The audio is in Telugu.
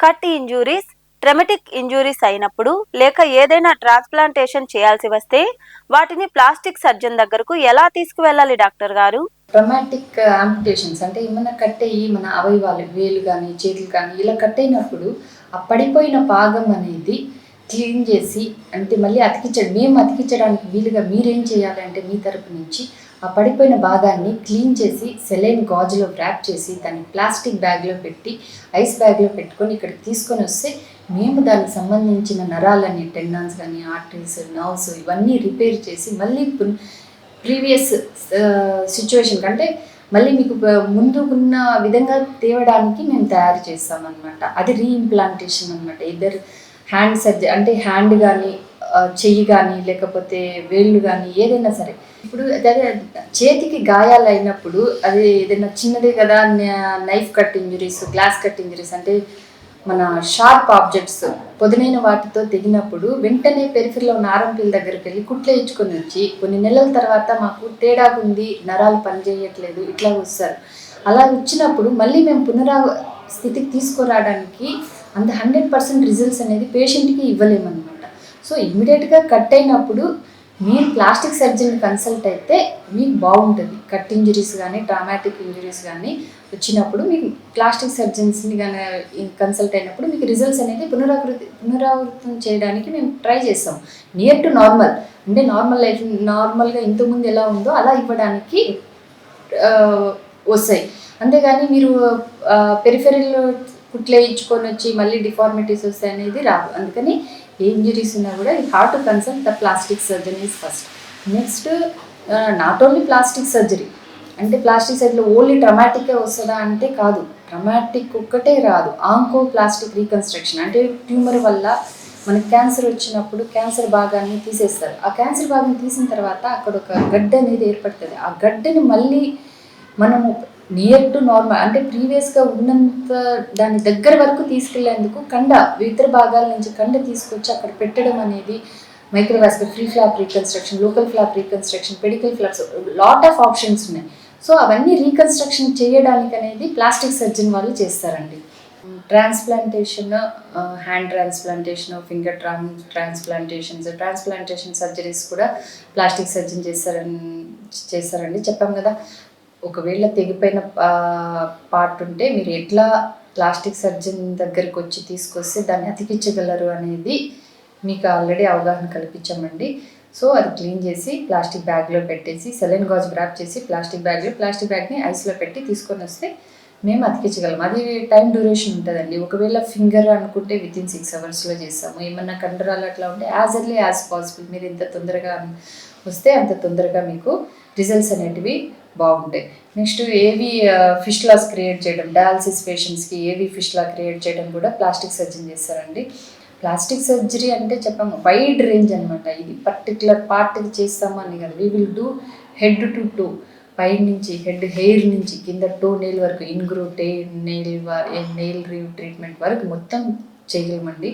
కట్ ఇంజూరీస్ ట్రెమెటిక్ ఇంజూరీస్ అయినప్పుడు లేక ఏదైనా ట్రాన్స్ప్లాంటేషన్ చేయాల్సి వస్తే వాటిని ప్లాస్టిక్ సర్జన్ దగ్గరకు ఎలా తీసుకువెళ్ళాలి డాక్టర్ గారు? ట్రమాటిక్ ఆంపిటేషన్స్ అంటే ఏమైనా కట్టే మన అవయవాలు వేలు కానీ చేతులు కానీ ఇలా కట్ అయినప్పుడు ఆ పడిపోయిన భాగం అనేది క్లీన్ చేసి అంటే మళ్ళీ అతికించడం మేము అతికించడానికి వీలుగా మీరేం చేయాలి అంటే మీ తరపు నుంచి ఆ పడిపోయిన భాగాన్ని క్లీన్ చేసి సెలైన్ గాజులో ర్యాప్ చేసి దాన్ని ప్లాస్టిక్ బ్యాగ్లో పెట్టి ఐస్ బ్యాగ్లో పెట్టుకొని ఇక్కడ తీసుకొని వస్తే మేము దానికి సంబంధించిన నరాలని టెండాన్స్ కానీ ఆర్టరీస్ నర్వ్స్ ఇవన్నీ రిపేర్ చేసి మళ్ళీ ప్రీవియస్ సిచ్యువేషన్ కంటే మళ్ళీ మీకు ముందుకున్న విధంగా తేవడానికి మేము తయారు చేస్తాం అనమాట అది రీఇంప్లాంటేషన్ అనమాట ఇద్దరు హ్యాండ్ సర్జరీ అంటే హ్యాండ్ కానీ చెయ్యి కానీ లేకపోతే వేళ్ళు కానీ ఏదైనా సరే ఇప్పుడు అదే చేతికి గాయాలు అయినప్పుడు అది ఏదైనా చిన్నదే కదా knife cut injuries glass cut injuries అంటే మన షార్ప్ ఆబ్జెక్ట్స్ పొదునైన వాటితో తెగినప్పుడు వెంటనే పెరిఫిల్లో ఉన్న దగ్గరికి వెళ్ళి కుట్లు వచ్చి కొన్ని నెలల తర్వాత మాకు తేడాగుంది నరాలు పనిచేయట్లేదు ఇట్లా వస్తారు. అలా వచ్చినప్పుడు మళ్ళీ మేము పునరా స్థితికి తీసుకురావడానికి అంత హండ్రెడ్ పర్సెంట్ రిజల్ట్స్ అనేది పేషెంట్కి ఇవ్వలేమన్నమాట. సో ఇమ్మీడియట్గా కట్ అయినప్పుడు మీరు ప్లాస్టిక్ సర్జన్ కన్సల్ట్ అయితే మీకు బాగుంటుంది. కట్ ఇంజరీస్ కానీ ట్రామాటిక్ ఇంజరీస్ కానీ వచ్చినప్పుడు మీకు ప్లాస్టిక్ సర్జన్స్ని కానీ కన్సల్ట్ అయినప్పుడు మీకు రిజల్ట్స్ అనేది పునరావృతి పునరావృతం చేయడానికి మేము ట్రై చేస్తాం. నియర్ టు నార్మల్ అంటే నార్మల్ లైఫ్ నార్మల్గా ఇంతకుముందు ఎలా ఉందో అలా ఇవ్వడానికి వస్తాయి. అంతేగాని మీరు పెరిఫెరల్ పుట్లేయించుకొని వచ్చి మళ్ళీ డిఫార్మిటీస్ వస్తాయి అనేది రాదు అందుకని ఏ ఇంజరీస్ ఉన్నా కూడా ఈ heart to consult the plastic surgery is first next not only plastic surgery అంటే ప్లాస్టిక్ సర్జరీ ఓన్లీ ట్రమాటికే వస్తుందా అంటే కాదు. ట్రమాటిక్ ఒక్కటే రాదు. ఆంకో ప్లాస్టిక్ రీకన్స్ట్రక్షన్ అంటే ట్యూమర్ వల్ల మనకి క్యాన్సర్ వచ్చినప్పుడు క్యాన్సర్ భాగాన్ని తీసేస్తారు. ఆ క్యాన్సర్ భాగం తీసిన తర్వాత అక్కడ ఒక గడ్డ అనేది ఏర్పడుతుంది. ఆ గడ్డని మళ్ళీ మనము నియర్ టు నార్మల్ అంటే ప్రీవియస్గా ఉన్నంత దాని దగ్గర వరకు తీసుకెళ్ళేందుకు కండ ఇతర భాగాల నుంచి కండ తీసుకొచ్చి అక్కడ పెట్టడం అనేది microvascular free flap reconstruction local flap reconstruction pedicle flaps lot of options ఉన్నాయి. సో అవన్నీ రీకన్స్ట్రక్షన్ చేయడానికి అనేది ప్లాస్టిక్ సర్జన్ వాళ్ళు చేస్తారండి. Transplantation hand transplantation finger Tron transplantations transplantation surgeries కూడా ప్లాస్టిక్ సర్జన్ చేస్తారని చేస్తారండి. చెప్పాం కదా. ఒకవేళ తెగిపోయిన పార్ట్ ఉంటే మీరు ఎట్లా ప్లాస్టిక్ సర్జన్ దగ్గరికి వచ్చి తీసుకొస్తే దాన్ని అతికించగలరు అనేది మీకు ఆల్రెడీ అవగాహన కల్పించామండి. సో అది క్లీన్ చేసి ప్లాస్టిక్ బ్యాగ్లో పెట్టేసి సెలైన్ గాజు ర్యాప్ చేసి ప్లాస్టిక్ బ్యాగ్లో ప్లాస్టిక్ బ్యాగ్ని ఐస్లో పెట్టి తీసుకొని వస్తే మేము అతికించగలం. అది టైం డ్యూరేషన్ ఉంటుందండి. ఒకవేళ ఫింగర్ అనుకుంటే విత్ ఇన్ సిక్స్ అవర్స్లో చేస్తాము. ఏమన్నా కండరాలు అట్లా ఉంటే యాజ్ ఎర్లీ యాజ్ పాసిబుల్ మీరు ఎంత తొందరగా వస్తే అంత తొందరగా మీకు రిజల్ట్స్ అనేటివి బాగుంటాయి. Next A V fistulas create చేయడం డయాలసిస్ పేషెంట్స్కి ఏవి ఫిష్ లా క్రియేట్ చేయడం కూడా ప్లాస్టిక్ సర్జన్ చేస్తారండి. ప్లాస్టిక్ సర్జరీ అంటే చెప్పాము వైడ్ రేంజ్ అనమాట ఇది పర్టికులర్ పార్ట్కి చేస్తామని కదా కాదు. We will do head to toe పై నుంచి హెడ్ హెయిర్ నుంచి కింద టో నెయిల్ వరకు ఇన్గ్రూ టే నెయిల్ నెయిల్ రీ ట్రీట్మెంట్ వరకు మొత్తం చేయగలమండి